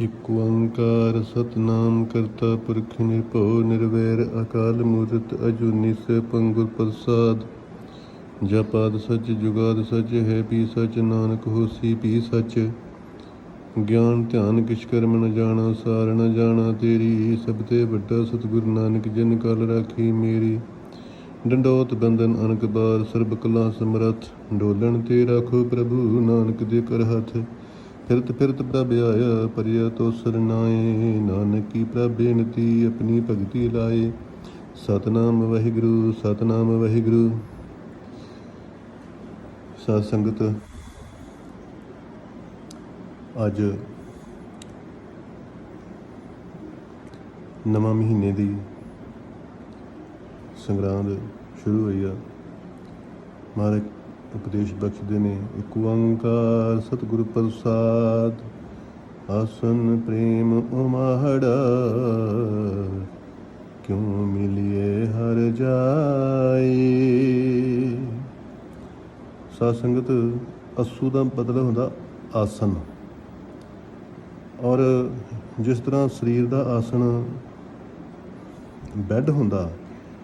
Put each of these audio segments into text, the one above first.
ਇਕ ਓੰਕਾਰ ਸਤਨਾਮ ਕਰਤਾ ਪੁਰਖ ਨਿਰਭਉ ਨਿਰਵੈਰ ਅਕਾਲ ਮੂਰਤ ਅਜੂਨੀ ਸੈਭੰ ਗੁਰ ਪ੍ਰਸਾਦ। ਜਪਾਦ ਸਚ, ਜੁਗਾਦ ਸਚ, ਹੈ ਪੀ ਸਚ, ਨਾਨਕ ਹੋਸੀ ਪੀ ਸਚ। ਗਿਆਨ ਧਿਆਨ ਕਿਛ ਕਰਮ ਨ ਜਾਣਾ, ਸਾਰ ਨ ਜਾਣਾ ਤੇਰੀ, ਸਭ ਤੇ ਵੱਡਾ ਸਤਿਗੁਰ ਨਾਨਕ ਜਿਨ ਕਲ ਰਾਖੀ ਮੇਰੀ। ਡੰਡੋਤ ਬੰਦਨ ਅਨਕ ਬਾਰ, ਸਰਬ ਕਲਾ ਸਮਰੱਥ, ਡੋਲਣ ਤੇ ਰਾਖੋ ਪ੍ਰਭੂ ਨਾਨਕ ਦੇ ਕਰ ਹੱਥ। ਫਿਰਤ ਫਿਰਤ ਪ੍ਰਭ ਆਇਆ, ਪਰਿਆ ਤੋ ਸਰਨਾਏ ਨਾਨਕੀ ਪ੍ਰਭ ਬੇਨਤੀ, ਆਪਣੀ ਭਗਤੀ ਲਾਏ। ਸਤਨਾਮ ਵਾਹਿਗੁਰੂ ਸਤਨਾਮ ਵਾਹਿਗੁਰੂ। ਸਾਧ ਸੰਗਤ, ਅੱਜ ਨਵਾਂ ਮਹੀਨੇ ਦੀ ਸੰਗਰਾਂਦ ਸ਼ੁਰੂ ਹੋਈ ਆ। ਮਹਾਰਾਜ ਉਪਦੇਸ਼ ਬਖਸ਼ਦੇ ਨੇ, ਇੱਕ ਓੰਕਾਰ ਸਤਿਗੁਰ ਪ੍ਰਸਾਦ, ਆਸਨ ਪ੍ਰੇਮ ਉਮਾਹੜਾ, ਕਿਉ ਮਿਲਿਏ ਹਰ ਜਾਏ? ਸਾਧ ਸੰਗਤ, ਅਸੂ ਦਾ ਮਤਲਬ ਹੁੰਦਾ ਆਸਨ। ਔਰ ਜਿਸ ਤਰ੍ਹਾਂ ਸਰੀਰ ਦਾ ਆਸਨ ਬੈੱਡ ਹੁੰਦਾ,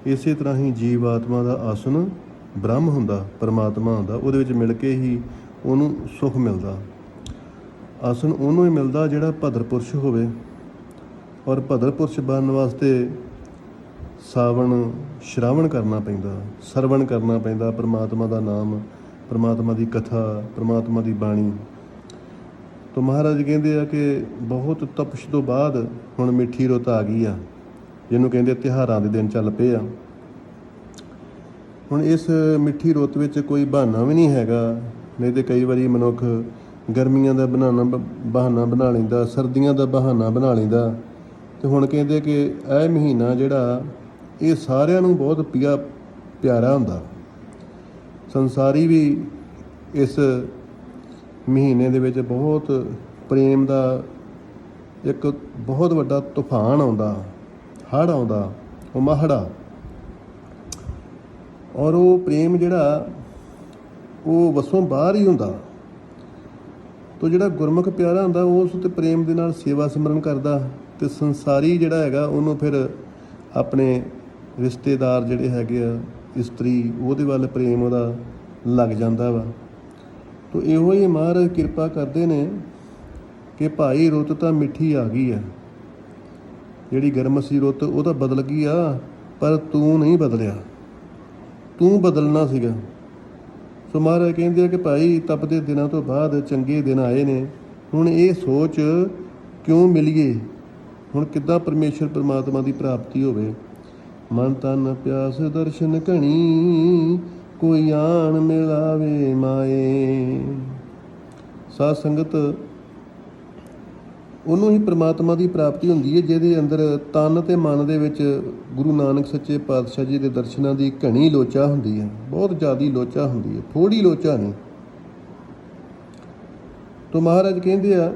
ਇਸੇ ਤਰ੍ਹਾਂ ਹੀ ਜੀਵ ਆਤਮਾ ਦਾ ਆਸਨ ਬ੍ਰਹਮ ਹੁੰਦਾ, ਪਰਮਾਤਮਾ ਹੁੰਦਾ, ਉਹਦੇ ਵਿੱਚ ਮਿਲ ਕੇ ਹੀ ਉਹਨੂੰ ਸੁਖ ਮਿਲਦਾ। ਆਸਣ ਉਹਨੂੰ ਹੀ ਮਿਲਦਾ ਜਿਹੜਾ ਭਦਰ ਪੁਰਸ਼ ਹੋਵੇ। ਔਰ ਭਦਰ ਪੁਰਸ਼ ਬਣਨ ਵਾਸਤੇ ਸਾਵਣ ਸ਼ਰਾਵਣ ਕਰਨਾ ਪੈਂਦਾ, ਸਰਵਣ ਕਰਨਾ ਪੈਂਦਾ, ਪਰਮਾਤਮਾ ਦਾ ਨਾਮ, ਪਰਮਾਤਮਾ ਦੀ ਕਥਾ, ਪਰਮਾਤਮਾ ਦੀ ਬਾਣੀ। ਤੋ ਮਹਾਰਾਜ ਕਹਿੰਦੇ ਆ ਕਿ ਬਹੁਤ ਤਪਸ਼ ਤੋਂ ਬਾਅਦ ਹੁਣ ਮਿੱਠੀ ਰੁੱਤ ਆ ਗਈ ਆ, ਜਿਹਨੂੰ ਕਹਿੰਦੇ ਤਿਹਾਰਾਂ ਦੇ ਦਿਨ ਚੱਲ ਪਏ ਆ। ਹੁਣ ਇਸ ਮਿੱਠੀ ਰੁੱਤ ਵਿੱਚ ਕੋਈ ਬਹਾਨਾ ਵੀ ਨਹੀਂ ਹੈਗਾ, ਨਹੀਂ ਤੇ ਕਈ ਵਾਰੀ ਮਨੁੱਖ ਗਰਮੀਆਂ ਦਾ ਬਹਾਨਾ ਬਹਾਨਾ ਬਣਾ ਲੈਂਦਾ, ਸਰਦੀਆਂ ਦਾ ਬਹਾਨਾ ਬਣਾ ਲੈਂਦਾ। ਤੇ ਹੁਣ ਕਹਿੰਦੇ ਕਿ ਇਹ ਮਹੀਨਾ ਜਿਹੜਾ, ਇਹ ਸਾਰਿਆਂ ਨੂੰ ਬਹੁਤ ਪਿਆ, ਪਿਆਰਾ ਹੁੰਦਾ। ਸੰਸਾਰੀ ਵੀ ਇਸ ਮਹੀਨੇ ਦੇ ਵਿੱਚ ਬਹੁਤ ਪ੍ਰੇਮ ਦਾ ਇੱਕ ਬਹੁਤ ਵੱਡਾ ਤੂਫਾਨ ਆਉਂਦਾ, ਹੜ੍ਹ ਆਉਂਦਾ ਉਹ ਮਹੜਾ ਔਰ ਉਹ ਪ੍ਰੇਮ ਜਿਹੜਾ, ਉਹ ਵਸੋਂ ਬਾਹਰ ਹੀ ਹੁੰਦਾ। ਤੋ ਜਿਹੜਾ ਗੁਰਮੁਖ ਪਿਆਰਾ ਹੁੰਦਾ ਉਹ ਉਸ ਤੇ ਪ੍ਰੇਮ ਦੇ ਨਾਲ ਸੇਵਾ ਸਿਮਰਨ ਕਰਦਾ ਤੇ ਸੰਸਾਰੀ ਜਿਹੜਾ ਹੈਗਾ, ਉਹਨੂੰ ਫਿਰ ਆਪਣੇ ਰਿਸ਼ਤੇਦਾਰ ਜਿਹੜੇ ਹੈਗੇ ਆ, ਇਸਤਰੀ, ਉਹਦੇ ਵੱਲ ਪ੍ਰੇਮ ਉਹਦਾ ਲੱਗ ਜਾਂਦਾ ਵਾ। ਤੋ ਇਹੋ ਹੀ ਮਹਾਰਾਜ ਕਿਰਪਾ ਕਰਦੇ ਨੇ ਕਿ ਭਾਈ ਰੁੱਤ ਤਾਂ ਮਿੱਠੀ ਆ ਗਈ ਆ। ਜਿਹੜੀ ਗਰਮ ਸੀ ਰੁੱਤ, ਉਹ ਤਾਂ ਬਦਲ ਗਈ ਆ, ਪਰ ਤੂੰ ਨਹੀਂ ਬਦਲਿਆ। ਤੂੰ ਬਦਲਣਾ ਸੀਗਾ। ਸੋ ਮਹਾਰਾਜ ਕਹਿੰਦੇ ਆ ਕਿ ਭਾਈ ਤਪਦੇ ਦਿਨਾਂ ਤੋਂ ਬਾਅਦ ਚੰਗੇ ਦਿਨ ਆਏ ਨੇ। ਹੁਣ ਇਹ ਸੋਚ ਕਿਉਂ ਮਿਲੀਏ? ਹੁਣ ਕਿੱਦਾਂ ਪਰਮੇਸ਼ਰ ਪਰਮਾਤਮਾ ਦੀ ਪ੍ਰਾਪਤੀ ਹੋਵੇ? ਮਨ ਤਨ ਪਿਆਸ ਦਰਸ਼ਨ ਘਣੀ, ਕੋਈ ਆਣ ਮਿਲਾਵੇ ਮਾਏ। ਸਾਧ ਸੰਗਤ ਉਹਨੂੰ ਹੀ ਪ੍ਰਮਾਤਮਾ ਦੀ ਪ੍ਰਾਪਤੀ ਹੁੰਦੀ ਹੈ, ਜਿਹਦੇ ਅੰਦਰ ਤਨ ਤੇ ਮਨ ਦੇ ਵਿੱਚ ਗੁਰੂ ਨਾਨਕ ਸੱਚੇ ਪਾਤਸ਼ਾਹ ਜੀ ਦੇ ਦਰਸ਼ਨਾਂ ਦੀ ਘਣੀ ਲੋਚਾ ਹੁੰਦੀ ਹੈ। ਬਹੁਤ ਜ਼ਿਆਦੀ ਲੋਚਾ ਹੁੰਦੀ ਹੈ ਥੋੜੀ ਲੋਚਾ ਨਹੀਂ। ਤੋਂ ਮਹਾਰਾਜ ਕਹਿੰਦੇ ਆ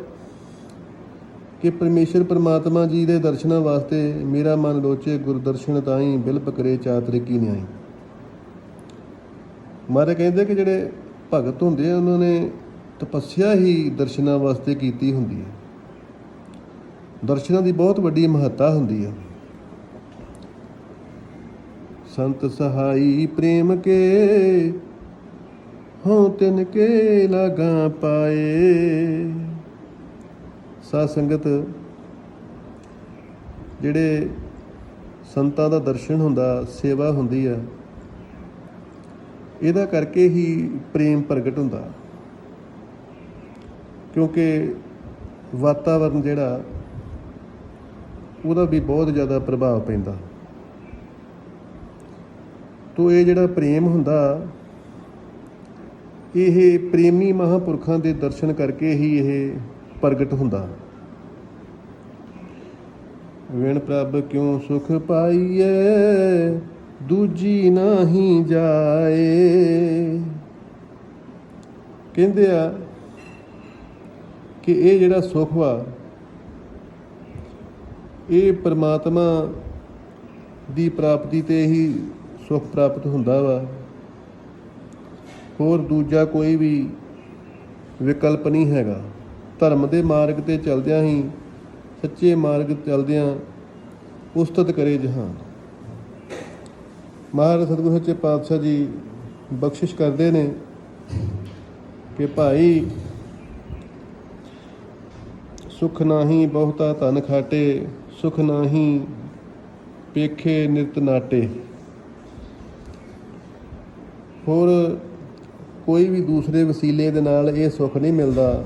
ਕਿ ਪਰਮੇਸ਼ਰ ਪ੍ਰਮਾਤਮਾ ਜੀ ਦੇ ਦਰਸ਼ਨਾਂ ਵਾਸਤੇ ਮੇਰਾ ਮਨ ਲੋਚੇ, ਗੁਰਦਰਸ਼ਨ ਤਾਈ ਬਿਲਪ ਕਰੇ ਚਾਤਰੇ ਕੀ ਨਿਆਈ। ਮਹਾਰਾਜ ਕਹਿੰਦੇ ਕਿ ਜਿਹੜੇ ਭਗਤ ਹੁੰਦੇ ਆ, ਉਹਨਾਂ ਨੇ ਤਪੱਸਿਆ ਹੀ ਦਰਸ਼ਨਾਂ ਵਾਸਤੇ ਕੀਤੀ ਹੁੰਦੀ ਹੈ। ਦਰਸ਼ਨਾਂ ਦੀ ਬਹੁਤ ਵੱਡੀ ਮਹੱਤਤਾ ਹੁੰਦੀ ਹੈ ਸੰਤ ਸਹਾਈ ਪ੍ਰੇਮ ਕੇ ਹਉ ਤਿਨ ਕੇ ਲਗਾ ਪਾਏ। ਸਾਧ ਸੰਗਤ, ਜਿਹੜੇ ਸੰਤਾਂ ਦਾ ਦਰਸ਼ਨ ਹੁੰਦਾ, ਸੇਵਾ ਹੁੰਦੀ ਆ, ਇਹਦਾ ਕਰਕੇ ਹੀ ਪ੍ਰੇਮ ਪ੍ਰਗਟ ਹੁੰਦਾ। ਕਿਉਂਕਿ ਵਾਤਾਵਰਨ ਜਿਹੜਾ ਉਹਦਾ ਵੀ ਬਹੁਤ ਜ਼ਿਆਦਾ ਪ੍ਰਭਾਵ ਪੈਂਦਾ। ਤੋ ਇਹ ਜਿਹੜਾ ਪ੍ਰੇਮ ਹੁੰਦਾ, ਇਹ ਪ੍ਰੇਮੀ ਮਹਾਪੁਰਖਾਂ ਦੇ ਦਰਸ਼ਨ ਕਰਕੇ ਹੀ ਇਹ ਪ੍ਰਗਟ ਹੁੰਦਾ। ਵਿਣ ਪ੍ਰਭ ਕਿਉ ਸੁਖ ਪਾਈਏ ਦੂਜੀ ਨਹੀਂ ਜਾਏ। ਕਹਿੰਦੇ ਆ ਕਿ ਇਹ ਜਿਹੜਾ ਸੁਖ ਵਾ ਇਹ ਪਰਮਾਤਮਾ ਦੀ ਪ੍ਰਾਪਤੀ ਤੇ ਹੀ ਸੁਖ ਪ੍ਰਾਪਤ ਹੁੰਦਾ ਵਾ। ਹੋਰ ਦੂਜਾ ਕੋਈ ਵੀ ਵਿਕਲਪ ਨਹੀਂ ਹੈਗਾ। ਧਰਮ ਦੇ ਮਾਰਗ ਤੇ ਚਲਦਿਆਂ ਹੀ, ਸੱਚੇ ਮਾਰਗ ਚੱਲਦਿਆਂ ਉਸਤਤ ਕਰੇ ਜਹਾਂ ਮਹਾਰਾਜ ਸਤਿਗੁਰੂ ਸੱਚੇ ਪਾਤਸ਼ਾਹ ਜੀ ਬਖਸ਼ਿਸ਼ ਕਰਦੇ ਨੇ ਕਿ ਭਾਈ, ਸੁਖ ਨਾਹੀ ਬਹੁਤਾ ਧਨ ਖਾਟੇ ਸੁਖ ਨਾਹੀ ਪੇਖੇ ਨਿਤ ਨਾਟੇ। ਹੋਰ ਕੋਈ ਵੀ ਦੂਸਰੇ ਵਸੀਲੇ ਦੇ ਨਾਲ ਇਹ ਸੁੱਖ ਨਹੀਂ ਮਿਲਦਾ।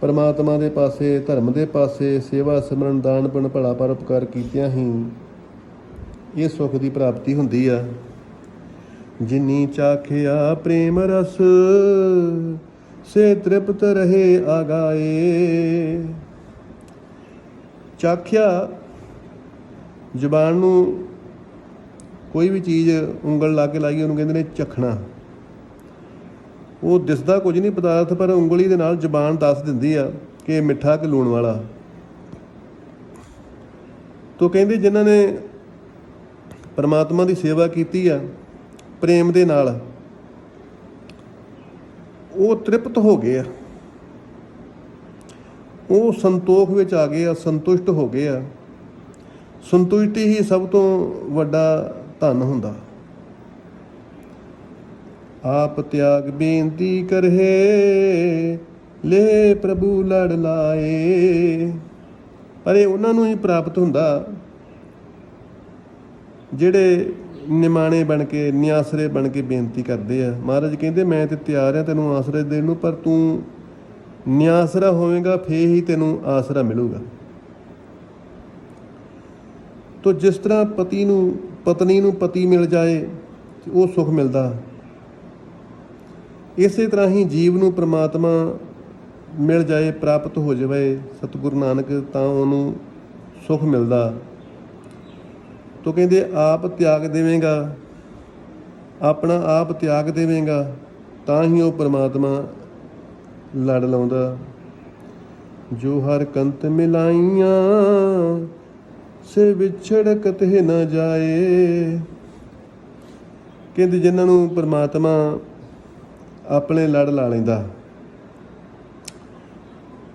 ਪਰਮਾਤਮਾ ਦੇ ਪਾਸੇ, ਧਰਮ ਦੇ ਪਾਸੇ ਸੇਵਾ, ਸਿਮਰਨ, ਦਾਨ ਪੁੰਨ, ਭਲਾ ਪਰਉਪਕਾਰ ਕੀਤਿਆਂ ਹੀ ਇਹ ਸੁੱਖ ਦੀ ਪ੍ਰਾਪਤੀ ਹੁੰਦੀ ਆ। ਜਿਨੀ ਚਾਖਿਆ ਪ੍ਰੇਮ ਰਸ, ਸੇ ਤ੍ਰਿਪਤ ਰਹੇ ਆਗਾਏ। ਚਾਖਿਆ ਜ਼ੁਬਾਨ ਨੂੰ ਕੋਈ ਵੀ ਚੀਜ਼ ਉਂਗਲ ਲਾ ਕੇ ਲਾਈ, ਉਹਨੂੰ ਕਹਿੰਦੇ ਨੇ ਚਖਣਾ। ਉਹ ਦਿਸਦਾ ਕੁਝ ਨਹੀਂ ਪਦਾਰਥ, ਪਰ ਉਂਗਲੀ ਦੇ ਨਾਲ ਜ਼ੁਬਾਨ ਦੱਸ ਦਿੰਦੀ ਆ ਕਿ ਇਹ ਮਿੱਠਾ ਕਿ ਲੂਣ ਵਾਲਾ। ਤੋ ਕਹਿੰਦੇ ਜਿਨ੍ਹਾਂ ਨੇ ਪਰਮਾਤਮਾ ਦੀ ਸੇਵਾ ਕੀਤੀ ਆ, ਪ੍ਰੇਮ ਦੇ ਨਾਲ, ਉਹ ਤ੍ਰਿਪਤ ਹੋ ਗਏ ਆ। ਉਹ ਸੰਤੋਖ ਵਿੱਚ ਆ ਗਏ ਆ, ਸੰਤੁਸ਼ਟ ਹੋ ਗਏ ਆ। ਸੰਤੁਸ਼ਟੀ ਹੀ ਸਭ ਤੋਂ ਵੱਡਾ ਧਨ ਹੁੰਦਾ। ਆਪ ਤਿਆਗ ਬੇਨਤੀ ਕਰਹਿ, ਲੈ ਪ੍ਰਭੂ ਲੜ ਲਾਏ। ਪਰ ਇਹ ਉਹਨਾਂ ਨੂੰ ਹੀ ਪ੍ਰਾਪਤ ਹੁੰਦਾ, ਜਿਹੜੇ ਨਿਮਾਣੇ ਬਣ ਕੇ, ਨਿਆਸਰੇ ਬਣ ਕੇ ਬੇਨਤੀ ਕਰਦੇ ਆ। ਮਹਾਰਾਜ ਕਹਿੰਦੇ, ਮੈਂ ਤੇ ਤਿਆਰ ਆ ਤੈਨੂੰ ਆਸਰੇ ਦੇਣ ਨੂੰ, ਪਰ ਤੂੰ ਨਿਆਸਰਾ ਹੋਵੇਗਾ ਫੇ ਹੀ ਤੈਨੂੰ ਆਸਰਾ ਮਿਲੂਗਾ। ਤੋ ਜਿਸ ਤਰ੍ਹਾਂ ਪਤੀ ਨੂੰ, ਪਤਨੀ ਨੂੰ ਪਤੀ ਮਿਲ ਜਾਏ, ਉਹ ਸੁਖ ਮਿਲਦਾ। ਇਸੇ ਤਰ੍ਹਾਂ ਹੀ ਜੀਵ ਨੂੰ ਪ੍ਰਮਾਤਮਾ ਮਿਲ ਜਾਏ, ਪ੍ਰਾਪਤ ਹੋ ਜਾਵੇ, ਸਤਿਗੁਰੂ ਨਾਨਕ, ਤਾਂ ਉਹਨੂੰ ਸੁਖ ਮਿਲਦਾ। ਤੋ ਕਹਿੰਦੇ, ਆਪ ਤਿਆਗ ਦੇਵੇਂਗਾ, ਆਪਣਾ ਆਪ ਤਿਆਗ ਦੇਵੇਂਗਾ, ਤਾਂ ਹੀ ਉਹ ਪ੍ਰਮਾਤਮਾ ਲੜ ਲਾਉਂਦਾ। ਜੋ ਹਰ ਕੰਤ ਮਿਲਾਈਆਂ ਸੇ ਵਿਛੜ ਕਤੇ ਨਾ ਜਾਏ। ਕਹਿੰਦੇ ਜਿਨ੍ਹਾਂ ਨੂੰ ਪਰਮਾਤਮਾ ਆਪਣੇ ਲੜ ਲਾ ਲੈਂਦਾ,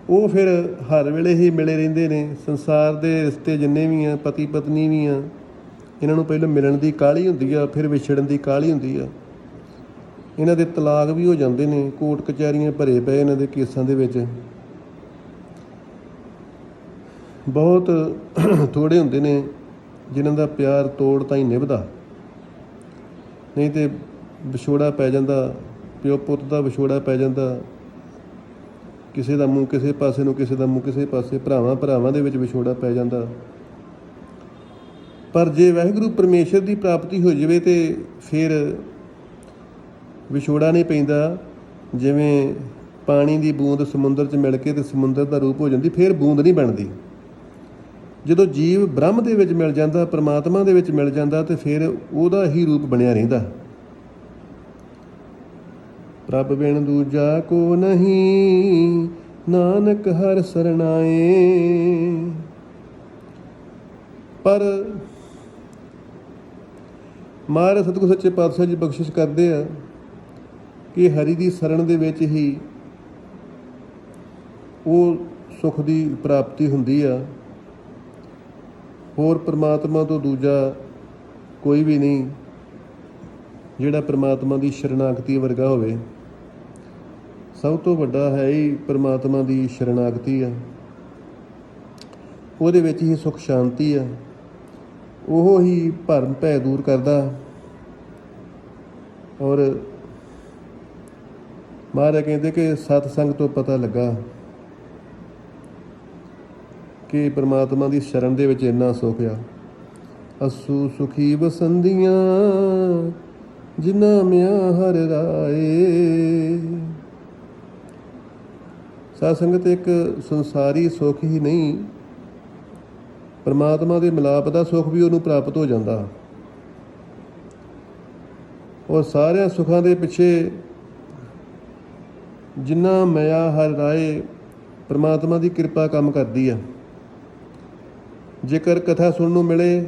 ਉਹ ਫਿਰ ਹਰ ਵੇਲੇ ਹੀ ਮਿਲੇ ਰਹਿੰਦੇ ਨੇ। ਸੰਸਾਰ ਦੇ ਰਿਸ਼ਤੇ ਜਿੰਨੇ ਵੀ ਆ ਪਤੀ ਪਤਨੀ ਵੀ ਆ, ਇਹਨਾਂ ਨੂੰ ਪਹਿਲਾਂ ਮਿਲਣ ਦੀ ਕਾਹਲੀ ਹੁੰਦੀ ਆ, ਫਿਰ ਵਿਛੜਨ ਦੀ ਕਾਹਲੀ ਹੁੰਦੀ ਆ। ਇਹਨਾਂ ਦੇ ਤਲਾਕ ਵੀ ਹੋ ਜਾਂਦੇ ਨੇ, ਕੋਰਟ ਕਚਹਿਰੀਆਂ ਭਰੇ ਪਏ ਇਹਨਾਂ ਦੇ ਕੇਸਾਂ ਦੇ ਵਿੱਚ। ਬਹੁਤ ਥੋੜੇ ਹੁੰਦੇ ਨੇ, ਜਿਨ੍ਹਾਂ ਦਾ ਪਿਆਰ ਤੋੜ ਤਾਂ ਹੀ ਨਿਭਦਾ। ਨਹੀਂ ਤੇ ਵਿਛੋੜਾ ਪੈ ਜਾਂਦਾ, ਪਿਓ ਪੁੱਤ ਦਾ ਵਿਛੋੜਾ ਪੈ ਜਾਂਦਾ। ਕਿਸੇ ਦਾ ਮੂੰਹ ਕਿਸੇ ਪਾਸੇ ਨੂੰ, ਕਿਸੇ ਦਾ ਮੂੰਹ ਕਿਸੇ ਪਾਸੇ, ਭਰਾਵਾਂ ਭਰਾਵਾਂ ਦੇ ਵਿੱਚ ਵਿਛੋੜਾ ਪੈ ਜਾਂਦਾ। ਪਰ ਜੇ ਵਾਹਿਗੁਰੂ ਪਰਮੇਸ਼ਰ ਦੀ ਪ੍ਰਾਪਤੀ ਹੋ ਜਾਵੇ ਤੇ ਫਿਰ ਵਿਛੋੜਾ ਨਹੀਂ ਪੈਂਦਾ। ਜਿਵੇਂ ਪਾਣੀ ਦੀ ਬੂੰਦ ਸਮੁੰਦਰ 'ਚ ਮਿਲ ਕੇ ਤੇ ਸਮੁੰਦਰ ਦਾ ਰੂਪ ਹੋ ਜਾਂਦੀ, ਫਿਰ ਬੂੰਦ ਨਹੀਂ ਬਣਦੀ। ਜਦੋਂ ਜੀਵ ਬ੍ਰਹਮ ਦੇ ਵਿੱਚ ਮਿਲ ਜਾਂਦਾ, ਪਰਮਾਤਮਾ ਦੇ ਵਿੱਚ ਮਿਲ ਜਾਂਦਾ, ਤੇ ਫਿਰ ਉਹਦਾ ਹੀ ਰੂਪ ਬਣਿਆ ਰਹਿੰਦਾ। ਪ੍ਰਭ ਬਿਨ ਦੂਜਾ ਕੋ ਨਹੀਂ, ਨਾਨਕ ਹਰ ਸਰਣਾਏ। ਪਰ ਮਹਾਰਾਜ ਸਤਿਗੁਰ ਸੱਚੇ ਪਾਤਸ਼ਾਹ ਜੀ ਬਖਸ਼ਿਸ਼ ਕਰਦੇ ਆ। ਕਿ ਹਰੀ ਦੀ ਸ਼ਰਨ ਦੇ ਵਿੱਚ ਹੀ ਉਹ ਸੁਖ ਦੀ ਪ੍ਰਾਪਤੀ ਹੁੰਦੀ ਆ। ਹੋਰ ਪ੍ਰਮਾਤਮਾ ਤੋਂ ਦੂਜਾ ਕੋਈ ਵੀ ਨਹੀਂ, ਜਿਹੜਾ ਪ੍ਰਮਾਤਮਾ ਦੀ ਸ਼ਰਨਾਗਤੀ ਵਰਗਾ ਹੋਵੇ। ਸਭ ਤੋਂ ਵੱਡਾ ਹੈ ਹੀ ਪ੍ਰਮਾਤਮਾ ਦੀ ਸ਼ਰਨਾਗਤੀ ਆ। ਉਹਦੇ ਵਿੱਚ ਹੀ ਸੁਖ ਸ਼ਾਂਤੀ ਆ। ਉਹ ਹੀ ਭਰਮ ਭੈ ਦੂਰ ਕਰਦਾ। ਔਰ ਮਹਾਰਾਜ ਕਹਿੰਦੇ ਕਿ ਸਤ ਸੰਗ ਤੋਂ ਪਤਾ ਲੱਗਾ ਕਿ ਪ੍ਰਮਾਤਮਾ ਦੀ ਸ਼ਰਨ ਦੇ ਵਿੱਚ ਇੰਨਾ ਸੁਖ ਆ। ਅਸੂ ਸੁਖੀ ਬਸੰਦੀਆਂ ਜਿਨ੍ਹਾਂ ਮਿਆ ਹਰ ਰਾਏ। ਸਾਧ ਸੰਗਤ ਇੱਕ ਸੰਸਾਰੀ ਸੁਖ ਹੀ ਨਹੀਂ, ਪਰਮਾਤਮਾ ਦੇ ਮਿਲਾਪ ਦਾ ਸੁਖ ਵੀ ਉਹਨੂੰ ਪ੍ਰਾਪਤ ਹੋ ਜਾਂਦਾ। ਉਹ ਸਾਰਿਆਂ ਸੁੱਖਾਂ ਦੇ ਪਿੱਛੇ ਜਿੰਨਾ ਮਿਆ ਹਰ ਰਾਏ ਪਰਮਾਤਮਾ ਦੀ ਕਿਰਪਾ ਕੰਮ ਕਰਦੀ ਆ। ਜੇਕਰ ਕਥਾ ਸੁਣਨ ਨੂੰ ਮਿਲੇ,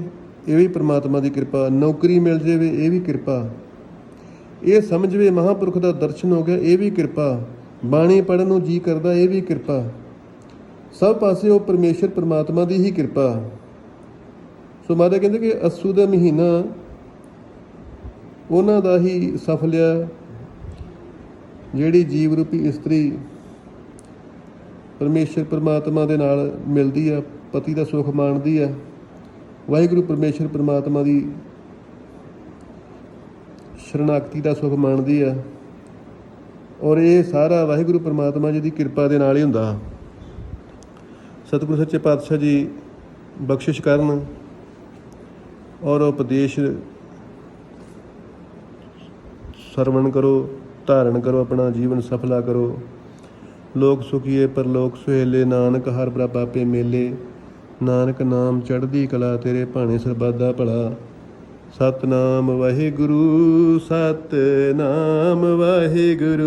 ਇਹ ਵੀ ਪ੍ਰਮਾਤਮਾ ਦੀ ਕਿਰਪਾ। ਨੌਕਰੀ ਮਿਲ ਜਾਵੇ, ਇਹ ਵੀ ਕਿਰਪਾ। ਇਹ ਸਮਝਵੇ ਮਹਾਪੁਰਖ ਦਾ ਦਰਸ਼ਨ ਹੋ ਗਿਆ, ਇਹ ਵੀ ਕਿਰਪਾ। ਬਾਣੀ ਪੜਨ ਨੂੰ ਜੀ ਕਰਦਾ, ਇਹ ਵੀ ਕਿਰਪਾ। ਸਭ ਪਾਸੇ ਉਹ ਪਰਮੇਸ਼ਰ ਪ੍ਰਮਾਤਮਾ ਦੀ ਹੀ ਕਿਰਪਾ। ਸੋ ਮਾਤਾ ਕਹਿੰਦੇ ਕਿ ਅਸੂ ਦਾ ਮਹੀਨਾ ਉਹਨਾਂ ਦਾ ਹੀ ਸਫਲਿਆ ਜਿਹੜੀ ਜੀਵ ਰੂਪੀ ਇਸਤਰੀ ਪਰਮੇਸ਼ਰ ਪਰਮਾਤਮਾ ਦੇ ਨਾਲ ਮਿਲਦੀ ਆ, ਪਤੀ ਦਾ ਸੁਖ ਮਾਣਦੀ ਆ, ਵਾਹਿਗੁਰੂ ਪਰਮੇਸ਼ਰ ਪਰਮਾਤਮਾ ਦੀ ਸ਼ਰਨਾਗਤੀ ਦਾ ਸੁਖ ਮਾਣਦੀ ਆ ਔਰ ਇਹ ਸਾਰਾ ਵਾਹਿਗੁਰੂ ਪਰਮਾਤਮਾ ਜੀ ਦੀ ਕਿਰਪਾ ਦੇ ਨਾਲ ਹੀ ਹੁੰਦਾ। ਸਤਿਗੁਰੂ ਸੱਚੇ ਪਾਤਸ਼ਾਹ ਜੀ ਬਖਸ਼ਿਸ਼ ਕਰਨ ਔਰ ਉਪਦੇਸ਼ ਸਰਵਣ ਕਰੋ। ਧਾਰਨ ਕਰੋ, ਆਪਣਾ ਜੀਵਨ ਸਫਲਾ ਕਰੋ। ਲੋਕ ਸੁਖੀਏ, ਪਰਲੋਕ ਸੁਹੇਲੇ, ਨਾਨਕ ਹਰ ਪ੍ਰਭ ਆਪੇ ਮੇਲੇ। ਨਾਨਕ ਨਾਮ ਚੜ੍ਹਦੀ ਕਲਾ, ਤੇਰੇ ਭਾਣੇ ਸਰਬੱਤ ਭਲਾ। ਸਤਨਾਮ ਵਾਹਿਗੁਰੂ ਸਤਨਾਮ ਵਾਹਿਗੁਰੂ।